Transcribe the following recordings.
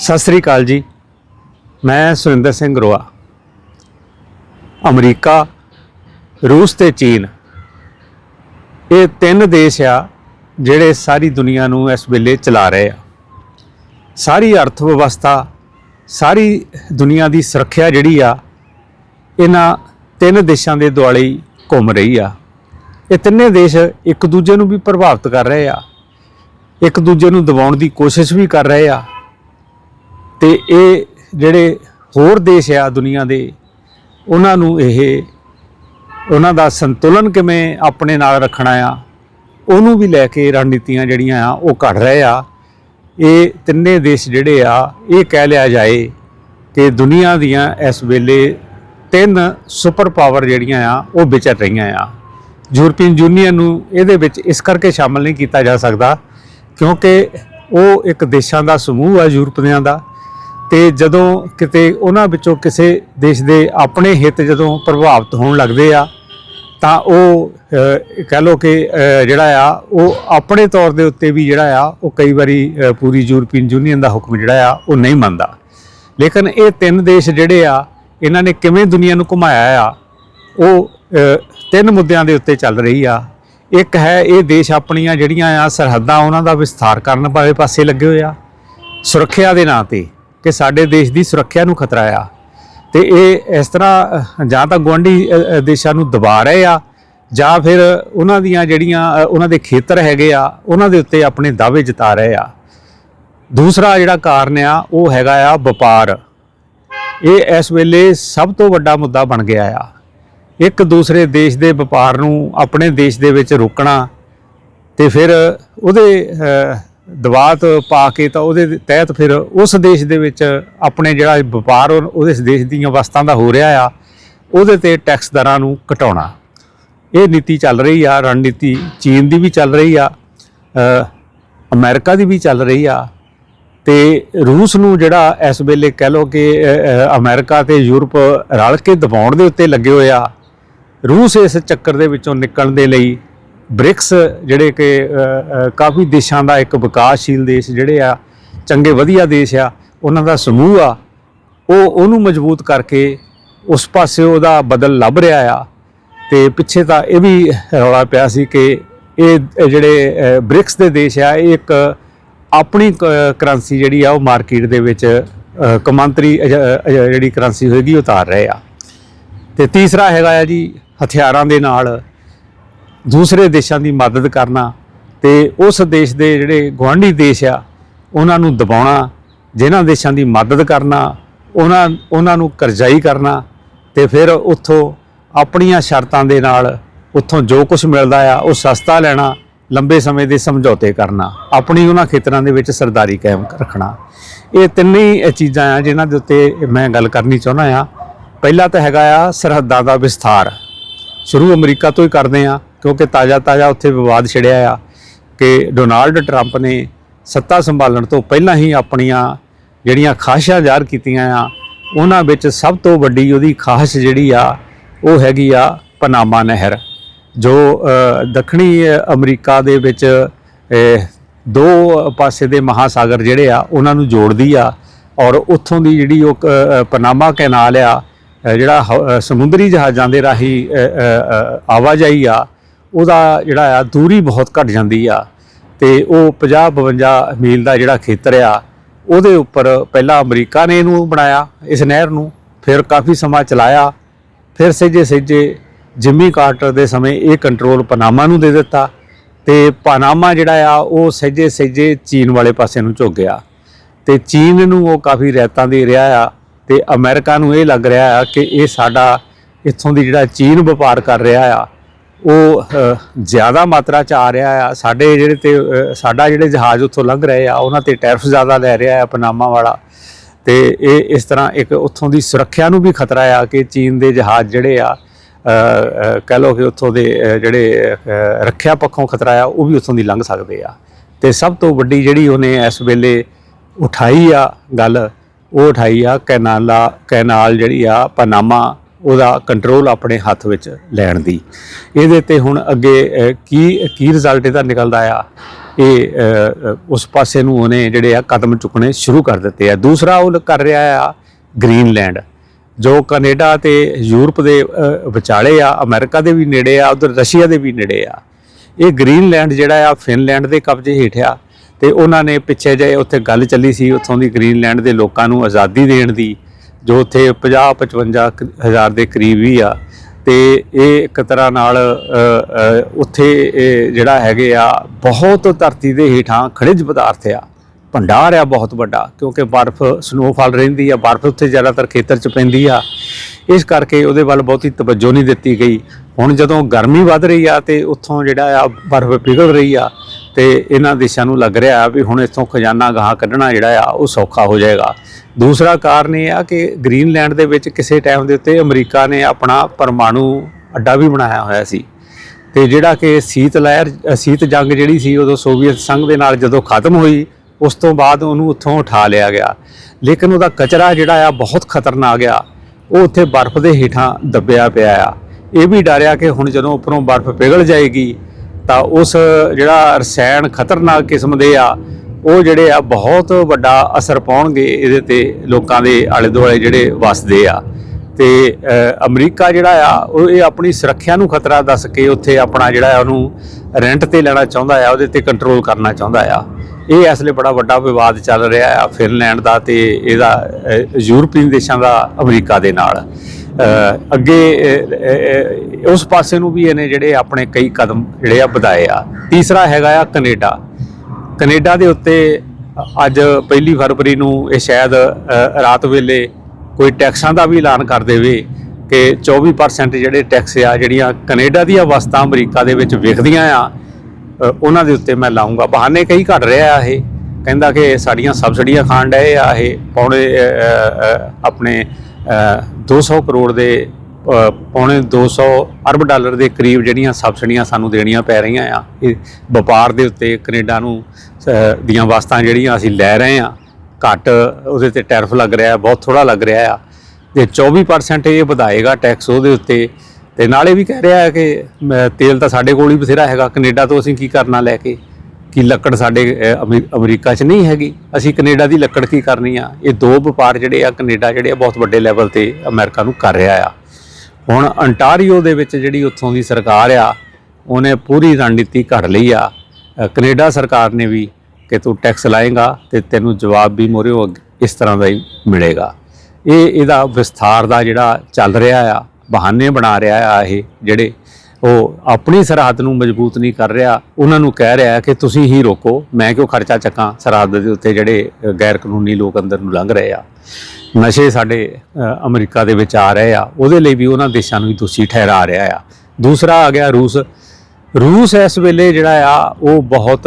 ਸਤਿ ਸ੍ਰੀ ਅਕਾਲ ਜੀ। ਮੈਂ ਸੁਰਿੰਦਰ ਸਿੰਘ ਗਰੋਆ ਅਮਰੀਕਾ, ਰੂਸ ਤੇ ਚੀਨ। ਇਹ ਤਿੰਨ ਦੇਸ਼ ਆ ਜਿਹੜੇ ਸਾਰੀ ਦੁਨੀਆ ਨੂੰ ਇਸ ਵੇਲੇ ਚਲਾ ਰਹੇ ਆ। ਸਾਰੀ ਅਰਥ ਵਿਵਸਥਾ ਸਾਰੀ ਦੁਨੀਆ ਦੀ ਸੁਰੱਖਿਆ ਜਿਹੜੀ ਆ, ਇਹਨਾਂ ਤਿੰਨ ਦੇਸ਼ਾਂ ਦੇ ਦੁਆਲੇ ਘੁੰਮ ਰਹੀ ਆ। ਇਹ ਤਿੰਨੇ ਦੇਸ਼ ਇੱਕ ਦੂਜੇ ਨੂੰ ਵੀ ਪ੍ਰਭਾਵਿਤ ਕਰ ਰਹੇ ਆ। ਇੱਕ ਦੂਜੇ ਨੂੰ ਦਬਾਉਣ ਦੀ ਕੋਸ਼ਿਸ਼ ਵੀ ਕਰ ਰਹੇ ਆ। ਤੇ ਇਹ ਜਿਹੜੇ ਹੋਰ ਦੇਸ਼ ਆ ਦੁਨੀਆ ਦੇ, ਉਹਨਾਂ ਨੂੰ ਇਹ ਉਹਨਾਂ ਦਾ ਸੰਤੁਲਨ ਕਿਵੇਂ ਆਪਣੇ ਨਾਲ ਰੱਖਣਾ ਆ, ਉਹਨੂੰ ਵੀ ਲੈ ਕੇ ਰਣਨੀਤੀਆਂ ਜਿਹੜੀਆਂ ਆ, ਉਹ ਘੜ ਰਹੇ ਆ। ਇਹ ਤਿੰਨੇ ਦੇਸ਼ ਜਿਹੜੇ ਆ, ਇਹ ਕਹਿ ਲਿਆ ਜਾਏ ਕਿ ਦੁਨੀਆ ਦੀਆਂ ਇਸ ਵੇਲੇ ਤਿੰਨ ਸੁਪਰ ਪਾਵਰ ਜਿਹੜੀਆਂ ਆ, ਉਹ ਵਿਚਰ ਰਹੀਆਂ ਆ। ਯੂਰਪੀਅਨ ਯੂਨੀਅਨ ਨੂੰ ਇਹਦੇ ਵਿੱਚ ਇਸ ਕਰਕੇ ਸ਼ਾਮਲ ਨਹੀਂ ਕੀਤਾ ਜਾ ਸਕਦਾ, ਕਿਉਂਕਿ ਉਹ ਇੱਕ ਦੇਸ਼ਾਂ ਦਾ ਸਮੂਹ ਆ ਯੂਰਪੀਆਂ ਦਾ। ਤੇ ਜਦੋਂ ਕਿਤੇ ਉਹਨਾਂ ਵਿੱਚੋਂ ਕਿਸੇ ਦੇਸ਼ ਦੇ ਆਪਣੇ ਹਿੱਤ ਜਦੋਂ ਪ੍ਰਭਾਵਿਤ ਹੋਣ ਲੱਗਦੇ ਆ, ਤਾਂ ਉਹ ਕਹਿ ਲੋ ਕਿ ਜਿਹੜਾ ਆ, ਉਹ ਆਪਣੇ ਤੌਰ ਦੇ ਉੱਤੇ ਵੀ ਜਿਹੜਾ ਆ, ਉਹ ਕਈ ਵਾਰੀ ਪੂਰੀ ਯੂਰਪੀਅਨ ਯੂਨੀਅਨ ਦਾ ਹੁਕਮ ਜਿਹੜਾ ਆ, ਉਹ ਨਹੀਂ ਮੰਨਦਾ। ਲੇਕਿਨ ਇਹ ਤਿੰਨ ਦੇਸ਼ ਜਿਹੜੇ ਆ, ਇਹਨਾਂ ਨੇ ਕਿਵੇਂ ਦੁਨੀਆ ਨੂੰ ਘੁਮਾਇਆ ਆ, ਉਹ ਤਿੰਨ ਮੁੱਦਿਆਂ ਦੇ ਉੱਤੇ ਚੱਲ ਰਹੀ ਆ। ਇੱਕ ਹੈ ਇਹ ਦੇਸ਼ ਆਪਣੀਆਂ ਜਿਹੜੀਆਂ ਆ ਸਰਹੱਦਾਂ, ਉਹਨਾਂ ਦਾ ਵਿਸਥਾਰ ਕਰਨ ਵਾਲੇ ਪਾਸੇ ਲੱਗੇ ਹੋਏ ਆ, ਸੁਰੱਖਿਆ ਦੇ ਨਾਂ ਤੇ। ਕਿ ਸਾਡੇ ਦੇਸ਼ ਦੀ ਸੁਰੱਖਿਆ ਨੂੰ ਖਤਰਾ ਆ। ਤੇ ਇਹ ਇਸ ਤਰ੍ਹਾਂ ਜਾਂ ਤਾਂ ਗੁਆਂਢੀ ਦੇਸ਼ਾਂ ਨੂੰ ਦਬਾ ਰਹੇ ਆ, ਜਾਂ ਫਿਰ ਉਹਨਾਂ ਦੀਆਂ ਜਿਹੜੀਆਂ ਉਹਨਾਂ ਦੇ ਖੇਤਰ ਹੈਗੇ ਆ, ਉਹਨਾਂ ਦੇ ਉੱਤੇ ਆਪਣੇ ਦਾਅਵੇ ਜਤਾ ਰਹੇ ਆ। ਦੂਸਰਾ ਜਿਹੜਾ ਕਾਰਨ ਆ, ਉਹ ਹੈਗਾ ਆ ਵਪਾਰ। ਇਹ ਇਸ ਵੇਲੇ ਸਭ ਤੋਂ ਵੱਡਾ ਮੁੱਦਾ ਬਣ ਗਿਆ ਆ। ਇੱਕ ਦੂਸਰੇ ਦੇਸ਼ ਦੇ ਵਪਾਰ ਨੂੰ ਆਪਣੇ ਦੇਸ਼ ਦੇ ਵਿੱਚ ਰੋਕਣਾ ਤੇ ਫਿਰ ਉਹਦੇ ਅਹ, ਪਾ ਕੇ ਤਾਂ ਉਹਦੇ ਤਹਿਤ ਫਿਰ ਉਸ ਦੇਸ਼ ਦੇ ਵਿੱਚ ਆਪਣੇ ਜਿਹੜਾ ਵਪਾਰ ਉਹਦੇ ਦੇਸ਼ ਦੀਆਂ ਵਸਤਾਂ ਦਾ ਹੋ ਰਿਹਾ ਆ ਉਹਦੇ ਤੇ ਟੈਕਸ ਦਰਾਂ ਨੂੰ ਘਟਾਉਣਾ। ਇਹ ਨੀਤੀ ਚੱਲ ਰਹੀ ਆ ਰਣਨੀਤੀ ਚੀਨ ਦੀ ਵੀ ਚੱਲ ਰਹੀ ਆ ਅ, ਅਮਰੀਕਾ ਦੀ ਵੀ ਚੱਲ ਰਹੀ ਆ ਤੇ ਰੂਸ ਨੂੰ ਜਿਹੜਾ ਇਸ ਵੇਲੇ ਕਹਿ ਲੋ ਕਿ ਅ, ਅ, ਅਮਰੀਕਾ ਤੇ ਯੂਰਪ ਰਲ ਕੇ ਦਬਾਉਣ ਦੇ ਉੱਤੇ ਲੱਗੇ ਹੋਏ ਆ ਰੂਸ ਇਸ ਚੱਕਰ ਦੇ ਵਿੱਚੋਂ ਨਿਕਲਣ ਦੇ ਲਈ ਬ੍ਰਿਕਸ ਜਿਹੜੇ ਕਿ ਕਾਫੀ ਦੇਸ਼ਾਂ ਦਾ ਇੱਕ ਵਿਕਾਸਸ਼ੀਲ ਦੇਸ਼ ਜਿਹੜੇ ਆ, ਚੰਗੇ ਵਧੀਆ ਦੇਸ਼ ਆ, ਉਹਨਾਂ ਦਾ ਸਮੂਹ ਆ, ਉਹ, ਉਹਨੂੰ ਮਜ਼ਬੂਤ ਕਰਕੇ ਉਸ ਪਾਸੇ ਉਹਦਾ ਬਦਲ ਲੱਭ ਰਿਹਾ ਆ। ਤੇ ਪਿੱਛੇ ਤਾਂ ਇਹ ਵੀ ਰੌਲਾ ਪਿਆ ਸੀ ਕਿ ਇਹ ਜਿਹੜੇ ਬ੍ਰਿਕਸ ਦੇ ਦੇਸ਼ ਆ, ਇਹ ਇੱਕ ਆਪਣੀ ਕਰੰਸੀ ਜਿਹੜੀ ਆ, ਉਹ ਮਾਰਕੀਟ ਦੇ ਵਿੱਚ ਕਮਾਂਤਰੀ ਜਿਹੜੀ ਕਰੰਸੀ ਹੋਏਗੀ ਉਤਾਰ ਰਹੇ ਆ। ਤੇ ਤੀਸਰਾ ਹੈਗਾ ਆ ਜੀ, ਹਥਿਆਰਾਂ ਦੇ ਨਾਲ ਦੂਸਰੇ ਦੇਸ਼ਾਂ ਦੀ ਮਦਦ ਕਰਨਾ ਤੇ ਉਸ ਦੇਸ਼ ਦੇ ਜਿਹੜੇ ਗੁਆਂਢੀ ਦੇਸ਼ ਆ, ਉਹਨਾਂ ਨੂੰ ਦਬਾਉਣਾ, ਜਿਨ੍ਹਾਂ ਦੇਸ਼ਾਂ ਦੀ ਮਦਦ ਕਰਨਾ, ਉਹਨਾਂ ਉਹਨਾਂ ਨੂੰ ਕਰਜ਼ਾਈ ਕਰਨਾ ਤੇ ਫਿਰ ਉੱਥੋਂ ਆਪਣੀਆਂ ਸ਼ਰਤਾਂ ਦੇ ਨਾਲ ਉੱਥੋਂ ਜੋ ਕੁਝ ਮਿਲਦਾ ਆ, ਉਹ ਸਸਤਾ ਲੈਣਾ, ਲੰਬੇ ਸਮੇਂ ਦੇ ਸਮਝੌਤੇ ਕਰਨਾ, ਆਪਣੀ ਉਹਨਾਂ ਖੇਤਰਾਂ ਦੇ ਵਿੱਚ ਸਰਦਾਰੀ ਕਾਇਮ ਰੱਖਣਾ। ਇਹ ਤਿੰਨੇ ਹੀ ਚੀਜ਼ਾਂ ਆ ਜਿਨ੍ਹਾਂ ਦੇ ਉੱਤੇ ਮੈਂ ਗੱਲ ਕਰਨੀ ਚਾਹੁੰਦਾ ਆ। ਪਹਿਲਾ ਤਾਂ ਹੈਗਾ ਆ ਸਰਹੱਦਾਂ ਦਾ ਵਿਸਥਾਰ। ਸ਼ੁਰੂ ਅਮਰੀਕਾ ਤੋਂ ਹੀ ਕਰਦੇ ਆ। ਕਿਉਂਕਿ ਤਾਜ਼ਾ ਤਾਜ਼ਾ ਉੱਥੇ ਵਿਵਾਦ ਛਿੜਿਆ ਆ ਕਿ ਡੋਨਾਲਡ ਟਰੰਪ ਨੇ ਸੱਤਾ ਸੰਭਾਲਣ ਤੋਂ ਪਹਿਲਾਂ ਹੀ ਆਪਣੀਆਂ ਜਿਹੜੀਆਂ ਖਾਹਿਸ਼ਾਂ ਜ਼ਾਹਰ ਕੀਤੀਆਂ ਆ, ਉਹਨਾਂ ਵਿੱਚ ਸਭ ਤੋਂ ਵੱਡੀ ਉਹਦੀ ਖਾਹਿਸ਼ ਜਿਹੜੀ ਆ, ਉਹ ਹੈਗੀ ਆ ਪਨਾਮਾ ਨਹਿਰ। ਜੋ ਦੱਖਣੀ ਅਮਰੀਕਾ ਦੇ ਵਿੱਚ ਦੋ ਪਾਸੇ ਦੇ ਮਹਾਸਾਗਰ ਜਿਹੜੇ ਆ, ਉਹਨਾਂ ਨੂੰ ਜੋੜਦੀ ਆ ਔਰ ਉੱਥੋਂ ਦੀ ਜਿਹੜੀ ਉਹ ਕ- ਪਨਾਮਾ ਕੈਨਾਲ ਆ ਜਿਹੜਾ ਹ- ਸਮੁੰਦਰੀ ਜਹਾਜ਼ਾਂ ਦੇ ਰਾਹੀਂ ਆਵਾਜਾਈ ਆ ਉਹਦਾ ਜਿਹੜਾ ਆ, ਦੂਰੀ ਬਹੁਤ ਘਟ ਜਾਂਦੀ ਆ ਤੇ ਉਹ 50 52 ਮੀਲ ਦਾ ਜਿਹੜਾ ਖੇਤਰ ਆ, ਉਹਦੇ ਉੱਪਰ ਪਹਿਲਾਂ ਅਮਰੀਕਾ ਨੇ ਇਹਨੂੰ ਬਣਾਇਆ, ਇਸ ਨਹਿਰ ਨੂੰ, ਫਿਰ ਕਾਫੀ ਸਮਾਂ ਚਲਾਇਆ, ਫਿਰ ਸਹਿਜੇ ਸਹਿਜੇ ਜਿਮੀ ਕਾਰਟਰ ਦੇ ਸਮੇਂ ਇਹ ਕੰਟਰੋਲ ਪਨਾਮਾ ਨੂੰ ਦੇ ਦਿੱਤਾ ਤੇ ਪਨਾਮਾ ਜਿਹੜਾ ਆ, ਉਹ ਸਹਿਜੇ ਸਹਿਜੇ ਚੀਨ ਵਾਲੇ ਪਾਸੇ ਨੂੰ ਝੁਕ ਗਿਆ ਤੇ ਚੀਨ ਨੂੰ ਉਹ ਕਾਫੀ ਰਹਿਤਾਂ ਦੇ ਰਿਹਾ ਆ ਤੇ ਅਮਰੀਕਾ ਨੂੰ ਇਹ ਲੱਗ ਰਿਹਾ ਆ ਕਿ ਇਹ ਸਾਡਾ ਇੱਥੋਂ ਦੀ ਜਿਹੜਾ ਚੀਨ ਵਪਾਰ ਕਰ ਰਿਹਾ ਆ ਉਹ ਜ਼ਿਆਦਾ ਮਾਤਰਾ ਚ ਆ ਰਿਹਾ ਆ। ਸਾਡੇ ਜਿਹੜੇ ਤੇ ਸਾਡਾ ਜਿਹੜੇ ਜਹਾਜ਼ ਉੱਥੋਂ ਲੰਘ ਰਹੇ ਆ, ਉਹਨਾਂ ਤੇ ਟੈਰਫ ਜ਼ਿਆਦਾ ਲੈ ਰਿਹਾ ਆ ਪਨਾਮਾ ਵਾਲਾ। ਤੇ ਇਹ ਇਸ ਤਰ੍ਹਾਂ ਇੱਕ ਉੱਥੋਂ ਦੀ ਸੁਰੱਖਿਆ ਨੂੰ ਵੀ ਖਤਰਾ ਆ ਕਿ ਚੀਨ ਦੇ ਜਹਾਜ਼ ਜਿਹੜੇ ਆ ਕਹਿ ਲਓ ਕਿ ਉੱਥੋਂ ਦੇ ਜਿਹੜੇ ਰੱਖਿਆ ਪੱਖੋਂ ਖਤਰਾ ਆ, ਉਹ ਵੀ ਉੱਥੋਂ ਦੀ ਲੰਘ ਸਕਦੇ ਆ। ਤੇ ਸਭ ਤੋਂ ਵੱਡੀ ਜਿਹੜੀ ਉਹਨੇ ਇਸ ਵੇਲੇ ਉਠਾਈ ਆ ਗੱਲ, ਉਹ ਉਠਾਈ ਆ ਕੈਨਾਲਾ, ਕੈਨਾਲ ਜਿਹੜੀ ਆ ਪਨਾਮਾ ਉਹਦਾ ਕੰਟਰੋਲ ਆਪਣੇ ਹੱਥ ਵਿੱਚ ਲੈਣ ਦੀ। ਇਹਦੇ ਤੇ ਹੁਣ ਅੱਗੇ ਕੀ ਕੀ ਰਿਜ਼ਲਟ ਇਹਦਾ ਨਿਕਲਦਾ ਆ? ਇਹ ਉਸ ਪਾਸੇ ਨੂੰ ਉਹਨੇ ਜਿਹੜੇ ਆ ਕਦਮ ਚੁੱਕਣੇ ਸ਼ੁਰੂ ਕਰ ਦਿੱਤੇ ਆ। ਦੂਸਰਾ ਉਹ ਕਰ ਰਿਹਾ ਆ ਗ੍ਰੀਨਲੈਂਡ, ਜੋ ਕੈਨੇਡਾ ਤੇ ਯੂਰਪ ਦੇ ਵਿਚਾਲੇ ਆ, ਅਮਰੀਕਾ ਦੇ ਵੀ ਨੇੜੇ ਆ, ਉਧਰ ਰਸ਼ੀਆ ਦੇ ਵੀ ਨੇੜੇ ਆ। ਇਹ ਗ੍ਰੀਨਲੈਂਡ ਜਿਹੜਾ ਆ, ਫਿਨਲੈਂਡ ਦੇ ਕਬਜ਼ੇ ਹੇਠ ਆ। ਤੇ ਉਹਨਾਂ ਨੇ ਪਿੱਛੇ ਜੇ ਉੱਥੇ ਗੱਲ ਚੱਲੀ ਸੀ, ਉੱਥੋਂ ਦੀ ਗ੍ਰੀਨਲੈਂਡ ਦੇ ਲੋਕਾਂ ਨੂੰ ਆਜ਼ਾਦੀ ਦੇਣ ਦੀ। ਜੋ ਉੱਥੇ 50 55 ਹਜ਼ਾਰ ਦੇ ਕਰੀਬ ਹੀ ਆ, ਤੇ ਇਹ ਇੱਕ ਤਰ੍ਹਾਂ ਨਾਲ ਉੱਥੇ ਇਹ ਜਿਹੜਾ ਹੈਗੇ ਆ, ਬਹੁਤ ਧਰਤੀ ਦੇ ਹੇਠਾਂ ਖਣਿਜ ਪਦਾਰਥ ਆ। ਭੰਡਾਰ ਆ ਬਹੁਤ ਵੱਡਾ, ਕਿਉਂਕਿ ਬਰਫ਼ ਸਨੋਫਾਲ ਰਹਿੰਦੀ ਆ, ਬਰਫ਼ ਉੱਥੇ ਜ਼ਿਆਦਾਤਰ ਖੇਤਰ 'ਚ ਪੈਂਦੀ ਆ। ਇਸ ਕਰਕੇ ਉਹਦੇ ਵੱਲ ਬਹੁਤੀ ਤਵੱਜੋ ਨਹੀਂ ਦਿੱਤੀ ਗਈ। ਹੁਣ ਜਦੋਂ ਗਰਮੀ ਵੱਧ ਰਹੀ ਆ ਤੇ ਉੱਥੋਂ ਜਿਹੜਾ ਆ, ਬਰਫ਼ ਪਿਘਲ ਰਹੀ ਆ, ਤੇ ਇਹਨਾਂ ਦੇਸ਼ਾਂ ਨੂੰ ਲੱਗ ਰਿਹਾ ਆ ਵੀ ਹੁਣ ਇੱਥੋਂ ਖਜ਼ਾਨਾ ਗਾਹਾਂ ਕੱਢਣਾ ਜਿਹੜਾ ਆ, ਉਹ ਸੌਖਾ ਹੋ ਜਾਏਗਾ। ਦੂਸਰਾ ਕਾਰਨ ਇਹ ਆ ਕਿ ਗ੍ਰੀਨਲੈਂਡ ਦੇ ਵਿੱਚ ਕਿਸੇ ਟਾਈਮ ਦੇ ਉੱਤੇ ਅਮਰੀਕਾ ਨੇ ਆਪਣਾ ਪਰਮਾਣੂ ਅੱਡਾ ਵੀ ਬਣਾਇਆ ਹੋਇਆ ਸੀ। ਤੇ ਜਿਹੜਾ ਕਿ ਸੀਤ ਲਹਿਰ ਸੀਤ ਜੰਗ ਜਿਹੜੀ ਸੀ ਉਦੋਂ ਸੋਵੀਅਤ ਸੰਘ ਦੇ ਨਾਲ ਜਦੋਂ ਖਤਮ ਹੋਈ, ਉਸ ਤੋਂ ਬਾਅਦ ਉਹਨੂੰ ਉੱਥੋਂ ਉਠਾ ਲਿਆ ਗਿਆ। ਲੇਕਿਨ ਉਹਦਾ ਕਚਰਾ ਜਿਹੜਾ ਆ ਬਹੁਤ ਖਤਰਨਾਕ ਆ। ਉਹ ਉੱਥੇ ਬਰਫ਼ ਦੇ ਹੇਠਾਂ ਦੱਬਿਆ ਪਿਆ ਆ। ਇਹ ਵੀ ਡਰਿਆ ਕਿ ਹੁਣ ਜਦੋਂ ਉੱਪਰੋਂ ਬਰਫ਼ ਪਿਘਲ ਜਾਏਗੀ, ਤਾਂ ਉਸ ਜਿਹੜਾ ਰਸਾਇਣ ਖਤਰਨਾਕ ਕਿਸਮ ਦੇ ਆ ਉਹ ਜਿਹੜੇ ਆ ਬਹੁਤ ਵੱਡਾ ਅਸਰ ਪਾਉਣਗੇ ਇਹਦੇ ਤੇ ਲੋਕਾਂ ਦੇ ਆਲੇ ਦੁਆਲੇ ਜਿਹੜੇ ਵਸਦੇ ਆ। ਤੇ ਅਮਰੀਕਾ ਜਿਹੜਾ ਆ ਉਹ ਇਹ ਆਪਣੀ ਸੁਰੱਖਿਆ ਨੂੰ ਖਤਰਾ ਦੱਸ ਕੇ ਉੱਥੇ ਆਪਣਾ ਜਿਹੜਾ ਆ ਉਹਨੂੰ ਰੈਂਟ ਤੇ ਲੈਣਾ ਚਾਹੁੰਦਾ ਆ ਉਹਦੇ ਤੇ ਕੰਟਰੋਲ ਕਰਨਾ ਚਾਹੁੰਦਾ ਆ। ਇਹ ਇਸ ਲਈ ਬੜਾ ਵੱਡਾ ਵਿਵਾਦ ਚੱਲ ਰਿਹਾ ਆ ਫਿਨਲੈਂਡ ਦਾ ਤੇ ਇਹਦਾ ਅ, ਯੂਰਪੀਅਨ ਦੇਸ਼ਾਂ ਦਾ ਅਮਰੀਕਾ ਦੇ ਨਾਲ। ਅੱਗੇ ਉਸ ਪਾਸੇ ਨੂੰ ਵੀ ਇਹਨੇ ਜਿਹੜੇ ਆਪਣੇ ਕਈ ਕਦਮ ਜਿਹੜੇ ਆ ਵਧਾਏ ਆ। ਤੀਸਰਾ ਹੈਗਾ ਆ ਕੈਨੇਡਾ। ਕੈਨੇਡਾ ਦੇ ਉੱਤੇ ਅੱਜ ਪਹਿਲੀ ਫਰਵਰੀ ਨੂੰ ਇਹ ਸ਼ਾਇਦ ਰਾਤ ਵੇਲੇ ਕੋਈ ਟੈਕਸਾਂ ਦਾ ਵੀ ਐਲਾਨ ਕਰ ਦੇਵੇ ਕਿ 24% ਜਿਹੜੇ ਟੈਕਸ ਆ ਜਿਹੜੀਆਂ ਕੈਨੇਡਾ ਦੀਆਂ ਵਸਤਾਂ ਅਮਰੀਕਾ ਦੇ ਵਿੱਚ ਵਿਕਦੀਆਂ ਆ ਉਹਨਾਂ ਦੇ ਉੱਤੇ ਮੈਂ ਲਾਉਂਗਾ। ਬਹਾਨੇ ਕਈ ਘੜ ਰਿਹਾ ਆ ਇਹ। ਕਹਿੰਦਾ ਕਿ ਸਾਡੀਆਂ ਸਬਸਿਡੀਆਂ ਖਾਣ ਡਏ ਆ ਇਹ। ਪੌਣੇ ਆਪਣੇ ਅ, 200 ਕਰੋੜ ਦੇ ਅ, ਪੌਣੇ 200 ਅਰਬ ਡਾਲਰ ਦੇ ਕਰੀਬ ਜਿਹੜੀਆਂ ਸਬਸਿਡੀਆਂ ਸਾਨੂੰ ਦੇਣੀਆਂ ਪੈ ਰਹੀਆਂ ਆ। ਇਹ ਵਪਾਰ ਦੇ ਉੱਤੇ ਕੈਨੇਡਾ ਨੂੰ ਦੀਆਂ ਵਸਤਾਂ ਜਿਹੜੀਆਂ ਅਸੀਂ ਲੈ ਰਹੇ ਆ ਘੱਟ ਉਹਦੇ ਤੇ ਟੈਰਫ ਲੱਗ ਰਿਹਾ ਬਹੁਤ ਥੋੜਾ ਲੱਗ ਰਿਹਾ ਆ। ਤੇ 24% ਇਹ ਵਧਾਏਗਾ ਟੈਕਸ ਉਹਦੇ ਉੱਤੇ ਤੇ ਨਾਲੇ ਵੀ ਕਹਿ ਰਿਹਾ ਹੈ ਕਿ ਤੇਲ ਤਾਂ ਸਾਡੇ ਕੋਲ ਹੀ ਬਥੇਰਾ ਹੈਗਾ ਕੈਨੇਡਾ ਤੋਂ ਅਸੀਂ ਕੀ ਕਰਨਾ ਲੈ ਕੇ? ਕਿ ਲੱਕੜ ਸਾਡੇ ਅ, ਅਮਰੀਕਾ 'ਚ ਨਹੀਂ ਹੈਗੀ? ਅਸੀਂ ਕੈਨੇਡਾ ਦੀ ਲੱਕੜ ਕੀ ਕਰਨੀ ਆ? ਇਹ ਦੋ ਵਪਾਰ ਜਿਹੜੇ ਆ ਕੈਨੇਡਾ ਜਿਹੜੇ ਆ ਬਹੁਤ ਵੱਡੇ ਲੈਵਲ ਤੇ ਅਮਰੀਕਾ ਨੂੰ ਕਰ ਰਿਹਾ ਆ। ਹੁਣ ਅੰਟਾਰੀਓ ਦੇ ਵਿੱਚ ਜਿਹੜੀ ਉੱਥੋਂ ਦੀ ਸਰਕਾਰ ਆ ਉਹਨੇ ਪੂਰੀ ਰਣਨੀਤੀ ਘੜ ਲਈ ਆ। ਕੈਨੇਡਾ ਸਰਕਾਰ ਨੇ ਵੀ ਕਿ ਤੂੰ ਟੈਕਸ ਲਾਏਗਾ ਤੇ ਤੈਨੂੰ ਜਵਾਬ ਵੀ ਮੋਰਿਓ ਇਸ ਤਰ੍ਹਾਂ ਦਾ ਹੀ ਮਿਲੇਗਾ। ਇਹ, ਇਹਦਾ ਵਿਸਥਾਰ ਦਾ ਜਿਹੜਾ ਚੱਲ ਰਿਹਾ ਆ, ਬਹਾਨੇ ਬਣਾ ਰਿਹਾ ਆ ਇਹ ਜਿਹੜੇ ਉਹ ਆਪਣੀ ਸਰਹੱਦ ਨੂੰ ਮਜ਼ਬੂਤ ਨਹੀਂ ਕਰ ਰਿਹਾ, ਉਹਨਾਂ ਨੂੰ ਕਹਿ ਰਿਹਾ ਕਿ ਤੁਸੀਂ ਹੀ ਰੋਕੋ, ਮੈਂ ਕਿਉਂ ਖਰਚਾ ਚੱਕਾਂ ਸਰਹੱਦ ਦੇ ਉੱਤੇ ਜਿਹੜੇ ਗੈਰ ਕਾਨੂੰਨੀ ਲੋਕ ਅੰਦਰ ਨੂੰ ਲੰਘ ਰਹੇ ਆ। ਨਸ਼ੇ ਸਾਡੇ ਅਮਰੀਕਾ ਦੇ ਵਿੱਚ ਆ ਰਹੇ ਆ, ਉਹਦੇ ਲਈ ਵੀ ਉਹਨਾਂ ਦੇਸ਼ਾਂ ਨੂੰ ਵੀ ਦੋਸ਼ੀ ਠਹਿਰਾ ਰਿਹਾ ਆ। ਦੂਸਰਾ ਆ ਗਿਆ ਰੂਸ ਰੂਸ ਇਸ ਵੇਲੇ ਜਿਹੜਾ ਆ, ਉਹ ਬਹੁਤ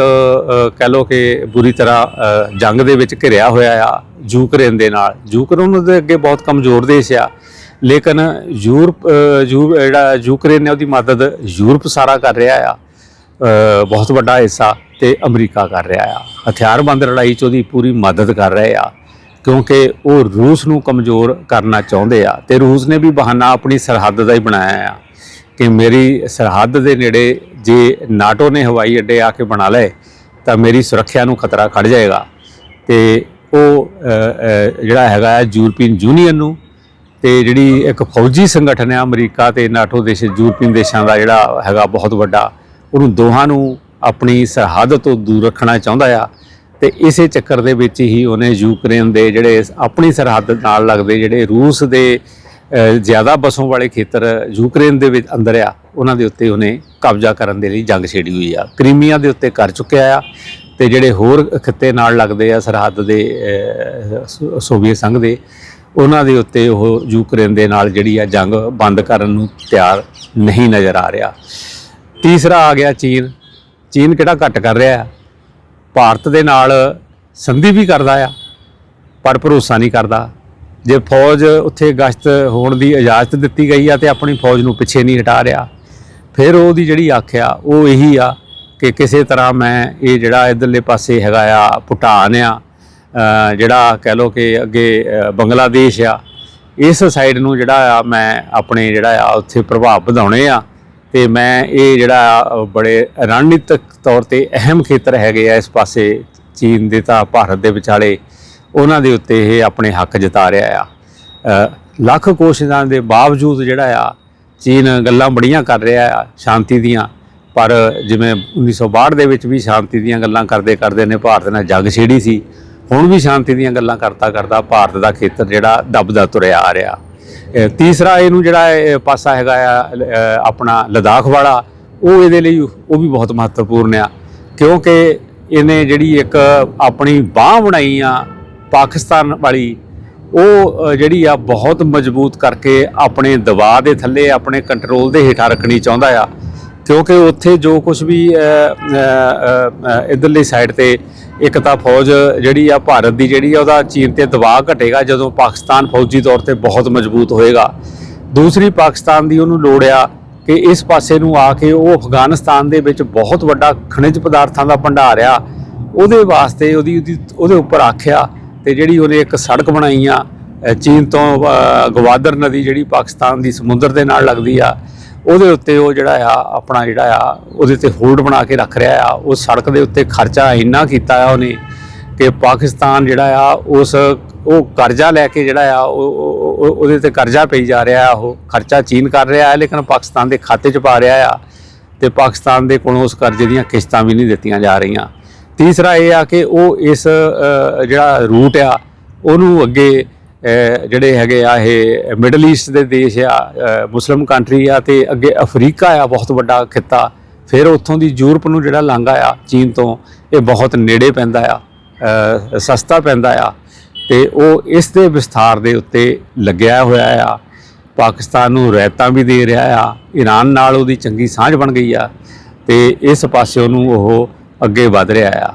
ਕਹਿ ਲੋ ਕਿ ਬੁਰੀ ਤਰ੍ਹਾਂ ਜੰਗ ਦੇ ਵਿੱਚ ਘਿਰਿਆ ਹੋਇਆ ਆ ਯੂਕਰੇਨ ਦੇ ਨਾਲ। ਯੂਕਰੇਨ ਦੇ ਅੱਗੇ ਬਹੁਤ ਕਮਜ਼ੋਰ ਦੇਸ਼ ਆ। ਲੇਕਿਨ ਯੂਰਪ ਯੂ, ਜਿਹੜਾ ਯੂਕਰੇਨ ਨੇ ਉਹਦੀ ਮਦਦ ਯੂਰਪ ਸਾਰਾ ਕਰ ਰਿਹਾ ਆ। ਬਹੁਤ ਵੱਡਾ ਹਿੱਸਾ ਤੇ ਅਮਰੀਕਾ ਕਰ ਰਿਹਾ ਆ। ਹਥਿਆਰਬੰਦ ਲੜਾਈ 'ਚ ਉਹਦੀ ਪੂਰੀ ਮਦਦ ਕਰ ਰਹੇ ਆ, ਕਿਉਂਕਿ ਉਹ ਰੂਸ ਨੂੰ ਕਮਜ਼ੋਰ ਕਰਨਾ ਚਾਹੁੰਦੇ ਆ ਤੇ ਰੂਸ ਨੇ ਵੀ ਬਹਾਨਾ ਆਪਣੀ ਸਰਹੱਦ ਦਾ ਹੀ ਬਣਾਇਆ ਆ। ਕਿ ਮੇਰੀ ਸਰਹੱਦ ਦੇ ਨੇੜੇ ਜੇ ਨਾਟੋ ਨੇ ਹਵਾਈ ਅੱਡੇ ਆ ਕੇ ਬਣਾ ਲਏ, ਤਾਂ ਮੇਰੀ ਸੁਰੱਖਿਆ ਨੂੰ ਖਤਰਾ ਖੜ ਜਾਏਗਾ। ਤੇ ਉਹ ਜਿਹੜਾ ਹੈਗਾ ਹੈ ਯੂਰਪੀਅਨ ਯੂਨੀਅਨ ਨੂੰ, ਤੇ ਜਿਹੜੀ ਇੱਕ ਫੌਜੀ ਸੰਗਠਨ ਹੈ ਅਮਰੀਕਾ ਤੇ ਨਾਟੋ ਦੇਸ਼ ਯੂਰਪੀਅਨ ਦੇਸ਼ਾਂ ਦਾ ਜਿਹੜਾ ਹੈਗਾ ਬਹੁਤ ਵੱਡਾ, ਉਹਨੂੰ ਦੋਹਾਂ ਨੂੰ ਆਪਣੀ ਸਰਹੱਦ ਤੋਂ ਦੂਰ ਰੱਖਣਾ ਚਾਹੁੰਦਾ ਆ। ਤੇ ਇਸੇ ਚੱਕਰ ਦੇ ਵਿੱਚ ਹੀ ਉਹਨੇ ਯੂਕਰੇਨ ਦੇ ਜਿਹੜੇ ਆਪਣੀ ਸਰਹੱਦ ਨਾਲ ਲੱਗਦੇ ਜਿਹੜੇ ਰੂਸ ਦੇ ਜ਼ਿਆਦਾ ਬਸੋਂ ਵਾਲੇ ਖੇਤਰ ਯੂਕਰੇਨ ਦੇ ਵਿੱਚ ਅੰਦਰ ਆ, ਉਹਨਾਂ ਦੇ ਉੱਤੇ ਉਹਨੇ ਕਬਜ਼ਾ ਕਰਨ ਦੇ ਲਈ ਜੰਗ ਛੇੜੀ ਹੋਈ ਆ। ਕ੍ਰੀਮੀਆ ਦੇ ਉੱਤੇ ਕਰ ਚੁੱਕਿਆ ਆ ਤੇ ਜਿਹੜੇ ਹੋਰ ਖਿੱਤੇ ਨਾਲ ਲੱਗਦੇ ਆ, ਸਰਹੱਦ ਦੇ ਸੋਵੀਅਤ ਸੰਘ ਦੇ, ਉਹਨਾਂ ਦੇ ਉੱਤੇ ਉਹ ਯੂਕਰੇਨ ਦੇ ਨਾਲ ਜਿਹੜੀ ਆ ਜੰਗ ਬੰਦ ਕਰਨ ਨੂੰ ਤਿਆਰ ਨਹੀਂ ਨਜ਼ਰ ਆ ਰਿਹਾ। ਤੀਸਰਾ ਆ ਗਿਆ ਚੀਨ। ਚੀਨ ਕਿਹੜਾ ਘੱਟ ਕਰ ਰਿਹਾ ਆ? ਭਾਰਤ ਦੇ ਨਾਲ ਸੰਧੀ ਵੀ ਕਰਦਾ ਆ, ਪਰ ਭਰੋਸਾ ਨਹੀਂ ਕਰਦਾ। ਜੇ ਫੌਜ ਉੱਥੇ ਗਸ਼ਤ ਹੋਣ ਦੀ ਇਜਾਜ਼ਤ ਦਿੱਤੀ ਗਈ ਆ ਤੇ ਆਪਣੀ ਫੌਜ ਨੂੰ ਪਿੱਛੇ ਨਹੀਂ ਹਟਾ ਰਿਹਾ ਫਿਰ ਉਹਦੀ ਜਿਹੜੀ ਆਖਿਆ ਉਹ ਇਹੀ ਆ ਕਿ ਕਿਸੇ ਤਰ੍ਹਾਂ ਮੈਂ ਇਹ ਜਿਹੜਾ ਇਧਰਲੇ ਪਾਸੇ ਹੈਗਾ ਆ ਭੂਟਾਨ ਆ ਜਿਹੜਾ ਕਹਿ ਲੋ ਕਿ ਅੱਗੇ ਬੰਗਲਾਦੇਸ਼ ਆ ਇਸ ਸਾਈਡ ਨੂੰ ਜਿਹੜਾ ਆ ਮੈਂ ਆਪਣੇ ਜਿਹੜਾ ਆ ਉੱਥੇ ਪ੍ਰਭਾਵ ਵਧਾਉਣੇ ਆ ਤੇ ਮੈਂ ਇਹ ਜਿਹੜਾ ਅ, ਬੜੇ ਰਣਨੀਤਿਕ ਤੌਰ ਤੇ ਅਹਿਮ ਖੇਤਰ ਹੈਗੇ ਆ ਇਸ ਪਾਸੇ ਚੀਨ ਦੇ ਤਾਂ ਭਾਰਤ ਦੇ ਵਿਚਾਲੇ ਉਹਨਾਂ ਦੇ ਉੱਤੇ ਇਹ ਆਪਣੇ ਹੱਕ ਜਤਾ ਰਿਹਾ ਆ। ਲੱਖ ਕੋਸ਼ਿਸ਼ਾਂ ਦੇ ਬਾਵਜੂਦ ਜਿਹੜਾ ਆ, ਚੀਨ ਗੱਲਾਂ ਬੜੀਆਂ ਕਰ ਰਿਹਾ ਆ ਸ਼ਾਂਤੀ ਦੀਆਂ, ਪਰ ਜਿਵੇਂ 1962 ਦੇ ਵਿੱਚ ਵੀ ਸ਼ਾਂਤੀ ਦੀਆਂ ਗੱਲਾਂ ਕਰਦੇ ਕਰਦੇ ਨੇ, ਭਾਰਤ ਨਾਲ ਜੰਗ ਛੇੜੀ ਸੀ, ਹੁਣ ਵੀ ਸ਼ਾਂਤੀ ਦੀਆਂ ਗੱਲਾਂ ਕਰਦਾ ਕਰਦਾ ਭਾਰਤ ਦਾ ਖੇਤਰ ਜਿਹੜਾ ਦਬਦਾ ਤੁਰਿਆ ਆ ਰਿਹਾ। ਤੀਸਰਾ ਇਹਨੂੰ ਜਿਹੜਾ ਪਾਸਾ ਹੈਗਾ ਆ ਆਪਣਾ ਲਦਾਖ ਵਾਲਾ, ਉਹ ਇਹਦੇ ਲਈ ਉਹ ਵੀ ਬਹੁਤ ਮਹੱਤਵਪੂਰਨ ਆ, ਕਿਉਂਕਿ ਇਹਨੇ ਜਿਹੜੀ ਇੱਕ ਆਪਣੀ ਬਾਹ ਬਣਾਈ ਆ ਪਾਕਿਸਤਾਨ ਵਾਲੀ ਉਹ ਜਿਹੜੀ ਆ ਬਹੁਤ ਮਜ਼ਬੂਤ ਕਰਕੇ ਆਪਣੇ ਦਬਾਅ ਦੇ ਥੱਲੇ ਆਪਣੇ ਕੰਟਰੋਲ ਦੇ ਹੇਠਾਂ ਰੱਖਣੀ ਚਾਹੁੰਦਾ ਆ। ਕਿਉਂਕਿ ਉੱਥੇ ਜੋ ਕੁਝ ਵੀ ਅ, ਇੱਧਰਲੀ ਸਾਈਡ ਤੇ ਇੱਕ ਤਾਂ ਫੌਜ ਜਿਹੜੀ ਆ ਭਾਰਤ ਦੀ ਜਿਹੜੀ ਆ ਉਹਦਾ ਚੀਨ ਤੇ ਦਬਾਅ ਘਟੇਗਾ ਜਦੋਂ ਪਾਕਿਸਤਾਨ ਫੌਜੀ ਤੌਰ ਤੇ ਬਹੁਤ ਮਜ਼ਬੂਤ ਹੋਏਗਾ। ਦੂਸਰੀ ਪਾਕਿਸਤਾਨ ਦੀ ਉਹਨੂੰ ਲੋੜ ਆ ਕਿ ਇਸ ਪਾਸੇ ਨੂੰ ਆ ਕੇ ਉਹ ਅਫਗਾਨਿਸਤਾਨ ਦੇ ਵਿੱਚ ਬਹੁਤ ਵੱਡਾ ਖਣਿਜ ਪਦਾਰਥਾਂ ਦਾ ਭੰਡਾਰ ਆ ਉਹਦੇ ਵਾਸਤੇ ਉਹਦੀ ਉਹਦੀ- ਉਹਦੇ ਉੱਪਰ ਆਖਿਆ ਤੇ ਜਿਹੜੀ ਉਹਨੇ ਇੱਕ ਸੜਕ ਬਣਾਈ ਆ ਚੀਨ ਤੋਂ ਗਵਾਦਰ ਨਦੀ ਜਿਹੜੀ ਪਾਕਿਸਤਾਨ ਦੀ ਸਮੁੰਦਰ ਦੇ ਨਾਲ ਲੱਗਦੀ ਆ, ਉਹਦੇ ਉੱਤੇ ਉਹ ਜਿਹੜਾ ਆ, ਆਪਣਾ ਜਿਹੜਾ ਆ, ਉਹਦੇ ਤੇ ਹੋਲਡ ਬਣਾ ਕੇ ਰੱਖ ਰਿਹਾ ਆ। ਉਹ ਸੜਕ ਦੇ ਉੱਤੇ ਖਰਚਾ ਇੰਨਾ ਕੀਤਾ ਆ ਉਹਨੇ ਕਿ ਪਾਕਿਸਤਾਨ ਜਿਹੜਾ ਆ, ਉਸ, ਉਹ ਕਰਜ਼ਾ ਲੈ ਕੇ ਜਿਹੜਾ ਆ ਉਹ, ਉਹਦੇ ਤੇ ਕਰਜ਼ਾ ਪਈ ਜਾ ਰਿਹਾ ਆ ਉਹ। ਖਰਚਾ ਚੀਨ ਕਰ ਰਿਹਾ ਆ, ਲੇਕਿਨ ਪਾਕਿਸਤਾਨ ਦੇ ਖਾਤੇ 'ਚ ਪਾ ਰਿਹਾ ਆ ਤੇ ਪਾਕਿਸਤਾਨ ਦੇ ਕੋਲੋਂ ਉਸ ਕਰਜ਼ੇ ਦੀਆਂ ਕਿਸ਼ਤਾਂ ਵੀ ਨਹੀਂ ਦਿੱਤੀਆਂ ਜਾ ਰਹੀਆਂ। ਤੀਸਰਾ ਇਹ ਆ ਕਿ ਉਹ ਇਸ ਜਿਹੜਾ ਰੂਟ ਆ ਉਹਨੂੰ ਅੱਗੇ ਜਿਹੜੇ ਹੈਗੇ ਆ ਇਹ ਮਿਡਲ ਈਸਟ ਦੇ ਦੇਸ਼ ਆ ਅ, ਮੁਸਲਿਮ ਕੰਟਰੀ ਆ ਤੇ ਅੱਗੇ ਅਫਰੀਕਾ ਆ ਬਹੁਤ ਵੱਡਾ ਖਿੱਤਾ। ਫਿਰ ਉੱਥੋਂ ਦੀ ਯੂਰਪ ਨੂੰ ਜਿਹੜਾ ਲਾਂਘਾ ਆ ਚੀਨ ਤੋਂ ਇਹ ਬਹੁਤ ਨੇੜੇ ਪੈਂਦਾ ਆ ਸਸਤਾ ਪੈਂਦਾ ਆ। ਤੇ ਉਹ ਇਸ ਦੇ ਵਿਸਥਾਰ ਦੇ ਉੱਤੇ ਲੱਗਿਆ ਹੋਇਆ ਆ। ਪਾਕਿਸਤਾਨ ਨੂੰ ਰਹਿਤਾਂ ਵੀ ਦੇ ਰਿਹਾ ਆ। ਈਰਾਨ ਨਾਲ ਉਹਦੀ ਚੰਗੀ ਸਾਂਝ ਬਣ ਗਈ ਆ। ਤੇ ਇਸ ਪਾਸੇ ਨੂੰ ਉਹ ਅੱਗੇ ਵਧ ਰਿਹਾ ਆ।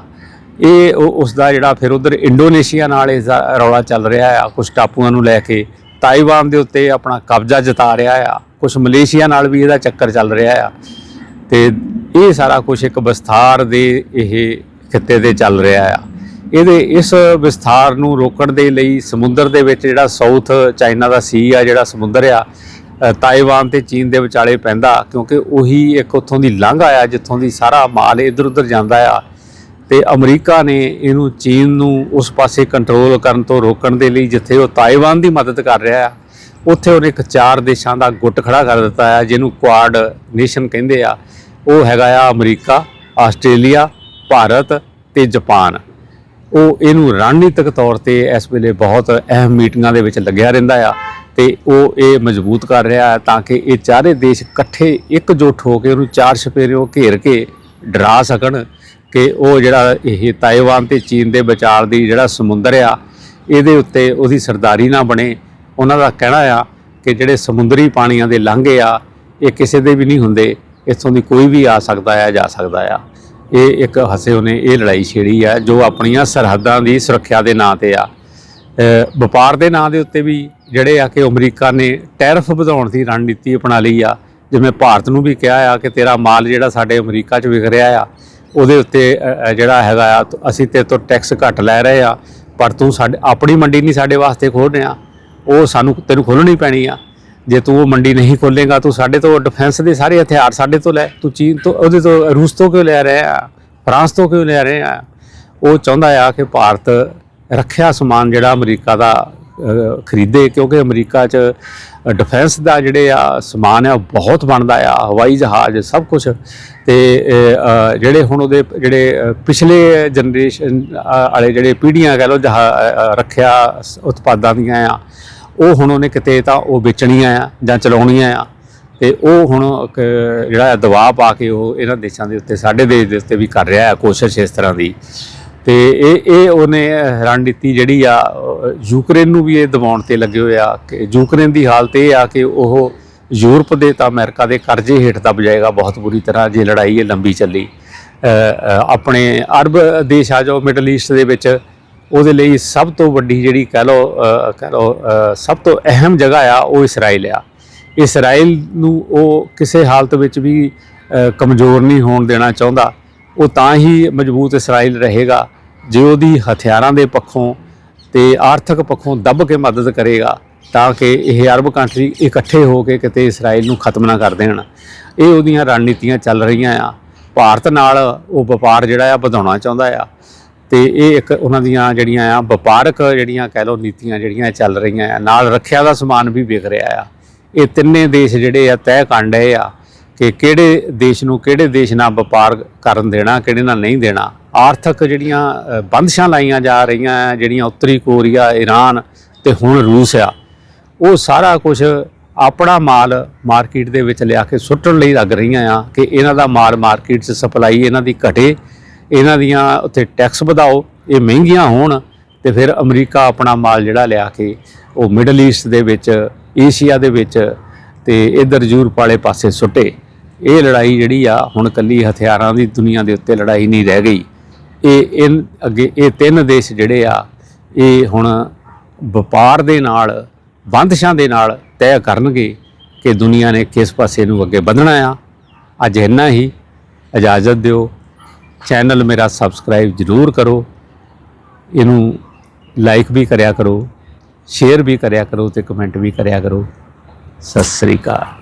ਇਹ ਉਸ ਦਾ ਜਿਹੜਾ ਫਿਰ ਉਧਰ ਇੰਡੋਨੇਸ਼ੀਆ ਨਾਲ ਇਸ ਦਾ ਰੌਲਾ ਚੱਲ ਰਿਹਾ ਆ ਕੁਝ ਟਾਪੂਆਂ ਨੂੰ ਲੈ ਕੇ। ਤਾਈਵਾਨ ਦੇ ਉੱਤੇ ਆਪਣਾ ਕਬਜ਼ਾ ਜਤਾ ਰਿਹਾ ਆ। ਕੁਝ ਮਲੇਸ਼ੀਆ ਨਾਲ ਵੀ ਇਹਦਾ ਚੱਕਰ ਚੱਲ ਰਿਹਾ ਆ। ਤੇ ਇਹ ਸਾਰਾ ਕੁਝ ਇੱਕ ਵਿਸਥਾਰ ਦੇ ਇਹ ਖਿੱਤੇ ਤੇ ਚੱਲ ਰਿਹਾ ਆ। ਇਹਦੇ ਇਸ ਵਿਸਥਾਰ ਨੂੰ ਰੋਕਣ ਦੇ ਲਈ ਸਮੁੰਦਰ ਦੇ ਵਿੱਚ ਜਿਹੜਾ ਸਾਊਥ ਚਾਈਨਾ ਦਾ ਸੀ ਆ, ਜਿਹੜਾ ਸਮੁੰਦਰ ਆ ਅ, ਤਾਈਵਾਨ ਤੇ ਚੀਨ ਦੇ ਵਿਚਾਲੇ ਪੈਂਦਾ ਕਿਉਂਕਿ ਉਹੀ ਇੱਕ ਉੱਥੋਂ ਦੀ ਲੰਘ ਆ ਜਿੱਥੋਂ ਦੀ ਸਾਰਾ ਮਾਲ ਇੱਧਰ ਉੱਧਰ ਜਾਂਦਾ ਆ। ਤੇ ਅਮਰੀਕਾ ਨੇ ਇਹਨੂੰ ਚੀਨ ਨੂੰ ਉਸ ਪਾਸੇ ਕੰਟਰੋਲ ਕਰਨ ਤੋਂ ਰੋਕਣ ਦੇ ਲਈ ਜਿੱਥੇ ਉਹ ਤਾਈਵਾਨ ਦੀ ਮਦਦ ਕਰ ਰਿਹਾ ਆ ਉੱਥੇ ਉਹਨੇ ਇੱਕ ਚਾਰ ਦੇਸ਼ਾਂ ਦਾ ਗੁੱਟ ਖੜਾ ਕਰ ਦਿੱਤਾ ਆ ਜਿਹਨੂੰ ਕੁਆਡ ਨੇਸ਼ਨ ਕਹਿੰਦੇ ਆ। ਉਹ ਹੈਗਾ ਆ ਅਮਰੀਕਾ ਆਸਟ੍ਰੇਲੀਆ ਭਾਰਤ ਤੇ ਜਾਪਾਨ। ਉਹ ਇਹਨੂੰ ਰਣਨੀਤਿਕ ਤੌਰ ਤੇ ਇਸ ਵੇਲੇ ਬਹੁਤ ਅਹਿਮ ਮੀਟਿੰਗਾਂ ਦੇ ਵਿੱਚ ਲੱਗਿਆ ਰਹਿੰਦਾ ਆ। ਤੇ ਉਹ ਇਹ ਮਜ਼ਬੂਤ ਕਰ ਰਿਹਾ ਹੈ ਤਾਂ ਕਿ ਇਹ ਚਾਰੇ ਦੇਸ਼ ਇਕੱਠੇ ਇਕਜੁੱਟ ਹੋ ਕੇ ਉਹਨੂੰ ਚਾਰ ਛਪੇਰਿਓ ਘੇਰ ਕੇ ਡਰਾ ਸਕਣ ਕਿ ਉਹ ਜਿਹੜਾ ਇਹ ਤਾਈਵਾਨ ਤੇ ਚੀਨ ਦੇ ਵਿਚਾਰ ਦੀ ਜਿਹੜਾ ਸਮੁੰਦਰ ਆ, ਇਹਦੇ ਉੱਤੇ ਉਹਦੀ ਸਰਦਾਰੀ ਨਾ ਬਣੇ। ਉਹਨਾਂ ਦਾ ਕਹਿਣਾ ਆ ਕਿ ਜਿਹੜੇ ਸਮੁੰਦਰੀ ਪਾਣੀਆਂ ਦੇ ਲਾਂਘੇ ਆ, ਇਹ ਕਿਸੇ ਦੇ ਵੀ ਨਹੀਂ ਹੁੰਦੇ। ਇੱਥੋਂ ਦੀ ਕੋਈ ਵੀ ਆ ਸਕਦਾ ਆ, ਜਾ ਸਕਦਾ ਆ। ਇਹ ਇੱਕ ਹਸੇ ਉਹਨੇ ਇਹ ਲੜਾਈ ਛੇੜੀ ਆ, ਜੋ ਆਪਣੀਆਂ ਸਰਹੱਦਾਂ ਦੀ ਸੁਰੱਖਿਆ ਦੇ ਨਾਂ ਤੇ ਆ। ਵਪਾਰ ਦੇ ਨਾਂ ਦੇ ਉੱਤੇ ਵੀ ਜਿਹੜੇ ਆ ਕਿ ਅਮਰੀਕਾ ਨੇ ਟੈਰਫ ਵਧਾਉਣ ਦੀ ਰਣਨੀਤੀ ਅਪਣਾ ਲਈ ਆ, ਜਿਵੇਂ ਭਾਰਤ ਨੂੰ ਵੀ ਕਿਹਾ ਆ ਕਿ ਤੇਰਾ ਮਾਲ ਜਿਹੜਾ ਸਾਡੇ ਅਮਰੀਕਾ 'ਚ ਵਿਕ ਰਿਹਾ ਆ, ਉਹਦੇ ਉੱਤੇ ਜਿਹੜਾ ਹੈਗਾ ਆ ਅਸੀਂ ਤੇਰੇ ਤੋਂ ਟੈਕਸ ਘੱਟ ਲੈ ਰਹੇ ਆ, ਪਰ ਤੂੰ ਸਾਡੇ, ਆਪਣੀ ਮੰਡੀ ਨਹੀਂ ਸਾਡੇ ਵਾਸਤੇ ਖੋਲ ਰਿਹਾ, ਉਹ ਸਾਨੂੰ ਤੈਨੂੰ ਖੋਲਣੀ ਪੈਣੀ ਆ। ਜੇ ਤੂੰ ਉਹ ਮੰਡੀ ਨਹੀਂ ਖੋਲੇਗਾ ਤੂੰ ਸਾਡੇ ਤੋਂ ਡਿਫੈਂਸ ਦੇ ਸਾਰੇ ਹਥਿਆਰ ਸਾਡੇ ਤੋਂ ਲੈ, ਤੂੰ ਚੀਨ ਤੋਂ, ਉਹਦੇ ਤੋਂ, ਰੂਸ ਤੋਂ ਕਿਉਂ ਲੈ ਰਿਹਾ ਆ, ਫਰਾਂਸ ਤੋਂ ਕਿਉਂ ਲੈ ਰਿਹਾ ਆ? ਉਹ ਚਾਹੁੰਦਾ ਆ ਕਿ ਭਾਰਤ ਰੱਖਿਆ ਸਮਾਨ ਜਿਹੜਾ ਅਮਰੀਕਾ ਦਾ ਖਰੀਦੇ, ਕਿਉਂਕਿ ਅਮਰੀਕਾ 'ਚ ਡਿਫੈਂਸ ਦਾ ਜਿਹੜੇ ਆ ਸਮਾਨ ਆ, ਉਹ ਬਹੁਤ ਬਣਦਾ ਆ, ਹਵਾਈ ਜਹਾਜ਼, ਸਭ ਕੁਝ ਤੇ ਜਿਹੜੇ ਹੁਣ ਉਹਦੇ, ਜਿਹੜੇ ਪਿਛਲੇ ਜਨਰੇਸ਼ਨ ਵਾਲੇ ਜਿਹੜੇ ਪੀੜ੍ਹੀਆਂ, ਕਹਿ ਲਓ, ਜਹਾ- ਰੱਖਿਆ ਸ- ਉਤਪਾਦਾਂ ਦੀਆਂ ਆ, ਉਹ ਹੁਣ ਉਹਨੇ ਕਿਤੇ ਤਾਂ ਉਹ ਵੇਚਣੀਆਂ ਆ ਜਾਂ ਚਲਾਉਣੀਆਂ ਆ। ਤੇ ਉਹ ਹੁਣ ਇੱਕ ਜਿਹੜਾ ਦਬਾਅ ਪਾ ਕੇ ਉਹ ਇਹਨਾਂ ਦੇਸ਼ਾਂ ਦੇ ਉੱਤੇ, ਸਾਡੇ ਦੇਸ਼ ਦੇ ਉੱਤੇ ਵੀ ਕਰ ਰਿਹਾ ਹੈ ਕੋਸ਼ਿਸ਼ ਇਸ ਤਰ੍ਹਾਂ ਦੀ। ਤੇ ਇਹ ਇਹ ਉਹਨੇ ਰਣਨੀਤੀ ਜਿਹੜੀ ਆ ਯੂਕਰੇਨ ਨੂੰ ਵੀ ਇਹ ਦਬਾਉਣ ਤੇ ਲੱਗੇ ਹੋਏ ਆ ਕਿ ਯੂਕਰੇਨ ਦੀ ਹਾਲਤ ਇਹ ਆ ਕਿ ਉਹ ਯੂਰਪ ਦੇ ਤਾਂ ਅਮਰੀਕਾ ਦੇ ਕਰਜ਼ੇ ਹੇਠ ਦਬ ਜਾਏਗਾ ਬਹੁਤ ਬੁਰੀ ਤਰ੍ਹਾਂ ਜੇ ਲੜਾਈ ਇਹ ਲੰਬੀ ਚੱਲੀ। ਆਪਣੇ ਅਰਬ ਦੇਸ਼ ਆ ਜਾਓ, ਮਿਡਲ ਈਸਟ ਦੇ ਵਿੱਚ ਉਹਦੇ ਲਈ ਸਭ ਤੋਂ ਵੱਡੀ ਜਿਹੜੀ ਕਹਿ ਲਓ ਕਹਿ ਲਓ ਸਭ ਤੋਂ ਅਹਿਮ ਜਗ੍ਹਾ ਆ ਉਹ ਇਸਰਾਈਲ ਆ। ਇਸਰਾਈਲ ਨੂੰ ਉਹ ਕਿਸੇ ਹਾਲਤ ਵਿੱਚ ਵੀ ਕਮਜ਼ੋਰ ਨਹੀਂ ਹੋਣ ਦੇਣਾ ਚਾਹੁੰਦਾ। ਉਹ ਤਾਂ ਹੀ ਮਜ਼ਬੂਤ ਇਸਰਾਈਲ ਰਹੇਗਾ, ਜੇ ਉਹਦੀ ਹਥਿਆਰਾਂ ਦੇ ਪੱਖੋਂ ਤੇ ਆਰਥਿਕ ਪੱਖੋਂ ਦੱਬ ਕੇ ਮਦਦ ਕਰੇਗਾ, ਤਾਂ ਕਿ ਇਹ ਅਰਬ ਕੰਟਰੀ ਇਕੱਠੇ ਹੋ ਕੇ ਕਿਤੇ ਇਸਰਾਈਲ ਨੂੰ ਖਤਮ ਨਾ ਕਰ ਦੇਣ। ਇਹ ਉਹਦੀਆਂ ਰਣਨੀਤੀਆਂ ਚੱਲ ਰਹੀਆਂ ਆ। ਭਾਰਤ ਨਾਲ ਉਹ ਵਪਾਰ ਜਿਹੜਾ ਆ ਵਧਾਉਣਾ ਚਾਹੁੰਦਾ ਆ। ਤੇ ਇਹ ਇੱਕ ਉਹਨਾਂ ਦੀਆਂ ਜਿਹੜੀਆਂ ਆ ਵਪਾਰਕ ਜਿਹੜੀਆਂ ਕਹਿ ਲਓ ਨੀਤੀਆਂ ਜਿਹੜੀਆਂ ਚੱਲ ਰਹੀਆਂ ਆ। ਨਾਲ ਰੱਖਿਆ ਦਾ ਸਮਾਨ ਵੀ ਵਿਕ ਰਿਹਾ ਆ। ਇਹ ਤਿੰਨੇ ਦੇਸ਼ ਜਿਹੜੇ ਆ ਤੈਅ ਕਰਨ ਡਏ ਆ। ਕਿ ਕਿਹੜੇ ਦੇਸ਼ ਨੂੰ ਕਿਹੜੇ ਦੇਸ਼ ਨਾਲ ਵਪਾਰ ਕਰਨ ਦੇਣਾ, ਕਿਹੜੇ ਨਾਲ ਨਹੀਂ ਦੇਣਾ। ਆਰਥਿਕ ਜਿਹੜੀਆਂ ਬੰਦਸ਼ਾਂ ਲਾਈਆਂ ਜਾ ਰਹੀਆਂ ਆ ਜਿਹੜੀਆਂ ਉੱਤਰੀ ਕੋਰੀਆ ਈਰਾਨ ਤੇ ਹੁਣ ਰੂਸ ਆ, ਉਹ ਸਾਰਾ ਕੁਝ ਆਪਣਾ ਮਾਲ ਮਾਰਕੀਟ ਦੇ ਵਿੱਚ ਲਿਆ ਕੇ ਸੁੱਟਣ ਲਈ ਲੱਗ ਰਹੀਆਂ ਆ ਕਿ ਇਹਨਾਂ ਦਾ ਮਾਲ ਮਾਰਕੀਟ 'ਚ ਸਪਲਾਈ ਇਹਨਾਂ ਦੀ ਘਟੇ, ਇਹਨਾਂ ਦੀਆਂ ਉੱਥੇ ਟੈਕਸ ਵਧਾਓ, ਇਹ ਮਹਿੰਗੀਆਂ ਹੋਣ ਤੇ ਫਿਰ ਅਮਰੀਕਾ ਆਪਣਾ ਮਾਲ ਜਿਹੜਾ ਲਿਆ ਕੇ ਉਹ ਮਿਡਲ ਈਸਟ ਦੇ ਵਿੱਚ, ਏਸ਼ੀਆ ਦੇ ਵਿੱਚ ਤੇ ਇਧਰ ਯੂਰਪ ਵਾਲੇ ਪਾਸੇ ਸੁੱਟੇ। ਇਹ ਲੜਾਈ ਜਿਹੜੀ ਆ, ਹੁਣ ਕੱਲੀ ਹਥਿਆਰਾਂ ਦੀ ਦੁਨੀਆ ਦੇ ਉੱਤੇ ਲੜਾਈ ਨਹੀਂ ਰਹਿ ਗਈ। ਇਹ ਇਨ ਅੱਗੇ, ਇਹ ਤਿੰਨ ਦੇਸ਼ ਜਿਹੜੇ ਆ, ਇਹ ਹੁਣ ਵਪਾਰ ਦੇ ਨਾਲ, ਬੰਦਸ਼ਾਂ ਦੇ ਨਾਲ ਤੈਅ ਕਰਨਗੇ ਕਿ ਦੁਨੀਆ ਨੇ ਕਿਸ ਪਾਸੇ ਨੂੰ ਅੱਗੇ ਵਧਣਾ ਆ। ਅੱਜ ਇੰਨਾ ਹੀ। ਇਜਾਜ਼ਤ ਦਿਓ। ਚੈਨਲ ਮੇਰਾ ਸਬਸਕ੍ਰਾਈਬ ਜ਼ਰੂਰ ਕਰੋ। ਇਹਨੂੰ ਲਾਈਕ ਵੀ ਕਰਿਆ ਕਰੋ, ਸ਼ੇਅਰ ਵੀ ਕਰਿਆ ਕਰੋ ਤੇ ਕਮੈਂਟ ਵੀ ਕਰਿਆ ਕਰੋ। ਸਤਿ ਸ੍ਰੀ ਅਕਾਲ।